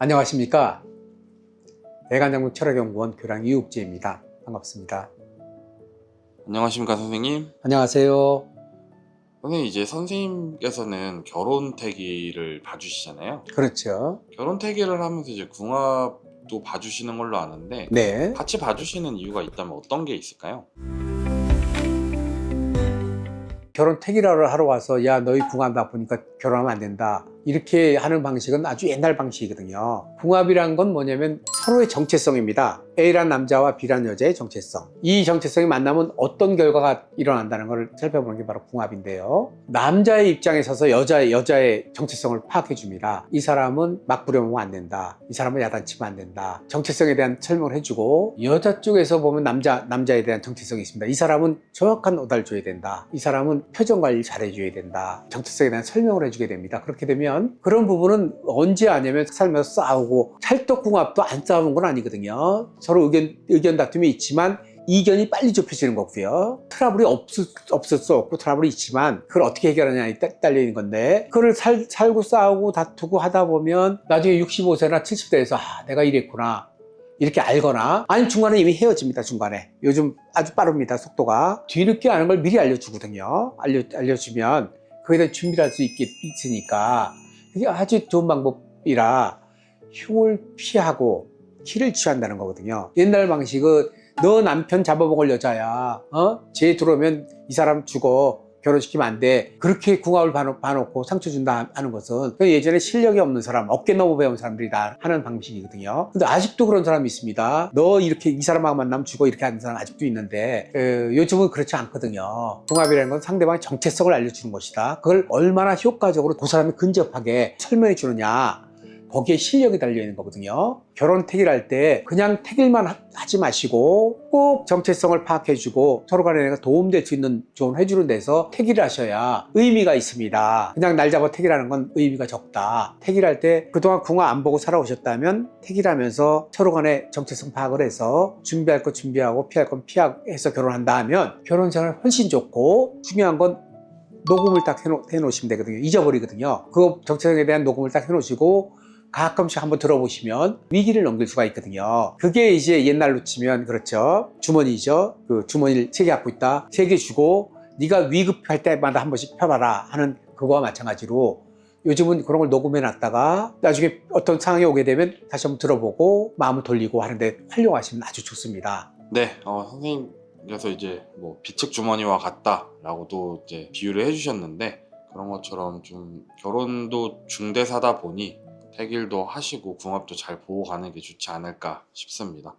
안녕하십니까. 대관장군 철학연구원 교랑 이육재입니다. 반갑습니다. 안녕하십니까 선생님. 안녕하세요. 선생님 이제 선생님께서는 결혼 태기를 봐주시잖아요. 그렇죠. 결혼 태기를 하면서 이제 궁합도 봐주시는 걸로 아는데 네. 같이 봐주시는 이유가 있다면 어떤 게 있을까요? 결혼 택이라를 하러 와서 야 너희 궁합 나쁘니까 결혼하면 안 된다. 이렇게 하는 방식은 아주 옛날 방식이거든요. 궁합이란 건 뭐냐면 서로의 정체성입니다. A란 남자와 B란 여자의 정체성. 이 정체성이 만나면 어떤 결과가 일어난다는 걸 살펴보는 게 바로 궁합인데요. 남자의 입장에 서서 여자의 여자의 정체성을 파악해 줍니다. 이 사람은 막 부려먹으면 안 된다. 이 사람은 야단치면 안 된다. 정체성에 대한 설명을 해주고 여자 쪽에서 보면 남자 남자에 대한 정체성이 있습니다. 이 사람은 정확한 오달 줘야 된다. 이 사람은 표정 관리 잘해줘야 된다. 정체성에 대한 설명을 해주게 됩니다. 그렇게 되면 그런 부분은 언제 하냐면 살면서 싸우고 찰떡궁합도 안 싸우는 건 아니거든요. 서로 의견 의견 다툼이 있지만 이견이 빨리 좁혀지는 거고요. 트러블이 없을, 없을 수 없고 트러블이 있지만 그걸 어떻게 해결하냐에 따- 딸려 있는 건데 그걸 살, 살고 싸우고 다투고 하다 보면 나중에 65세나 70세에서 아 내가 이랬구나. 이렇게 알거나 아니 중간에 이미 헤어집니다 중간에. 요즘 아주 빠릅니다 속도가. 뒤늦게 아는 걸 미리 알려주거든요. 알려, 알려주면 그에 대해 준비를 할 수 있으니까 그게 아주 좋은 방법이라 흉을 피하고 키를 취한다는 거거든요. 옛날 방식은 너 남편 잡아먹을 여자야. 어? 쟤 들어오면 이 사람 죽어 결혼시키면 안 돼. 그렇게 궁합을 봐놓, 봐놓고 상처 준다 하는 것은 그 예전에 실력이 없는 사람, 어깨 너머 배운 사람들이 다 하는 방식이거든요. 근데 아직도 그런 사람이 있습니다. 너 이렇게 이 사람하고 만나면 죽어 이렇게 하는 사람 아직도 있는데 그, 요즘은 그렇지 않거든요. 궁합이라는 건 상대방의 정체성을 알려주는 것이다. 그걸 얼마나 효과적으로 그 사람이 근접하게 설명해 주느냐. 거기에 실력이 달려 있는 거거든요. 결혼 택일할 때 그냥 택일만 하- 하지 마시고 꼭 정체성을 파악해주고 서로 간에 도움될 수 있는 조언을 해주는 데서 택일을 하셔야 의미가 있습니다. 그냥 날 잡아 택일하는 건 의미가 적다. 택일할 때 그동안 궁합 안 보고 살아오셨다면 택일하면서 서로 간에 정체성 파악을 해서 준비할 거 준비하고 피할 건 피해서 결혼한다 하면 결혼 생활 훨씬 좋고 중요한 건 녹음을 딱 해놓, 해놓으시면 되거든요. 잊어버리거든요. 그 정체성에 대한 녹음을 딱 해놓으시고 가끔씩 한번 들어보시면 위기를 넘길 수가 있거든요. 그게 이제 옛날로 치면 그렇죠. 주머니죠. 그 주머니를 세 개 갖고 있다. 세 개 주고 네가 위급할 때마다 한 번씩 펴봐라 하는 그거와 마찬가지로 요즘은 그런 걸 녹음해 놨다가 나중에 어떤 상황이 오게 되면 다시 한번 들어보고 마음을 돌리고 하는데 활용하시면 아주 좋습니다. 네, 어, 선생님께서 이제 뭐 비측 주머니와 같다라고도 이제 비유를 해주셨는데 그런 것처럼 좀 결혼도 중대사다 보니 태길도 하시고 궁합도 잘 보고 가는 게 좋지 않을까 싶습니다.